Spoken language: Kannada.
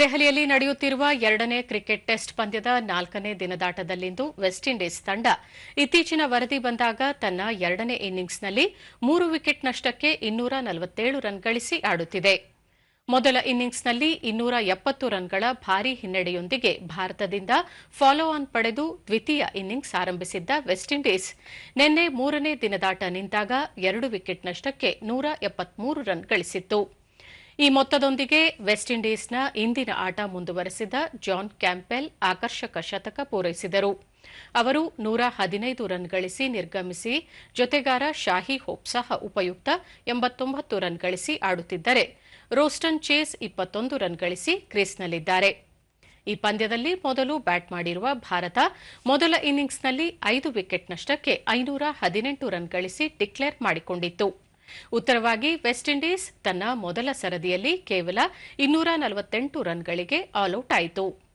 ದೆಹಲಿಯಲ್ಲಿ ನಡೆಯುತ್ತಿರುವ ಎರಡನೇ ಕ್ರಿಕೆಟ್ ಟೆಸ್ಟ್ ಪಂದ್ಯದ ನಾಲ್ಕನೇ ದಿನದಾಟದಲ್ಲಿಂದು ವೆಸ್ಟ್ ಇಂಡೀಸ್ ತಂಡ ಇತ್ತೀಚಿನ ವರದಿ ಬಂದಾಗ ತನ್ನ ಎರಡನೇ ಇನ್ನಿಂಗ್ಸ್ನಲ್ಲಿ ಮೂರು ವಿಕೆಟ್ ನಷ್ಟಕ್ಕೆ ಇನ್ನೂರ ನಲವತ್ತೇಳು ರನ್ ಗಳಿಸಿ ಆಡುತ್ತಿದೆ. ಮೊದಲ ಇನ್ನಿಂಗ್ಸ್ನಲ್ಲಿ ಇನ್ನೂರ ಎಪ್ಪತ್ತು ರನ್ಗಳ ಭಾರೀ ಹಿನ್ನಡೆಯೊಂದಿಗೆ ಭಾರತದಿಂದ ಫಾಲೋ ಆನ್ ಪಡೆದು ದ್ವಿತೀಯ ಇನ್ನಿಂಗ್ಸ್ ಆರಂಭಿಸಿದ್ದ ವೆಸ್ಟ್ ಇಂಡೀಸ್ ನಿನ್ನೆ ಮೂರನೇ ದಿನದಾಟ ನಿಂತಾಗ ಎರಡು ವಿಕೆಟ್ ನಷ್ಟಕ್ಕೆ ನೂರ ಎಪ್ಪತ್ಮೂರು ರನ್ ಗಳಿಸಿತ್ತು. ಈ ಮೊತ್ತದೊಂದಿಗೆ ವೆಸ್ಟ್ ಇಂಡೀಸ್ನ ಇಂದಿನ ಆಟ ಮುಂದುವರೆಸಿದ ಜಾನ್ ಕ್ಯಾಂಪೆಲ್ ಆಕರ್ಷಕ ಶತಕ ಪೂರೈಸಿದರು. ಅವರು ನೂರ ಹದಿನೈದು ರನ್ ಗಳಿಸಿ ನಿರ್ಗಮಿಸಿ, ಜೊತೆಗಾರ ಶಾಹಿ ಹೋಪ್ ಸಹ ಉಪಯುಕ್ತ ಎಂಬತ್ತೊಂಬತ್ತು ರನ್ ಗಳಿಸಿ ಆಡುತ್ತಿದ್ದರೆ, ರೋಸ್ಟನ್ ಚೇಸ್ ಇಪ್ಪತ್ತೊಂದು ರನ್ ಗಳಿಸಿ ಕ್ರೀಸ್ನಲ್ಲಿದ್ದಾರೆ. ಈ ಪಂದ್ಯದಲ್ಲಿ ಮೊದಲು ಬ್ಯಾಟ್ ಮಾಡಿರುವ ಭಾರತ ಮೊದಲ ಇನ್ನಿಂಗ್ಸ್ನಲ್ಲಿ ಐದು ವಿಕೆಟ್ ನಷ್ಟಕ್ಕೆ ಐನೂರ ಹದಿನೆಂಟು ರನ್ ಗಳಿಸಿ ಡಿಕ್ಲೇರ್ ಮಾಡಿಕೊಂಡಿತ್ತು. ಉತ್ತರವಾಗಿ ವೆಸ್ಟ್ ಇಂಡೀಸ್ ತನ್ನ ಮೊದಲ ಸರದಿಯಲ್ಲಿ ಕೇವಲ ಇನ್ನೂರ ನಲವತ್ತೆಂಟು ರನ್ಗಳಿಗೆ ಆಲ್ಔಟ್ ಆಯಿತು.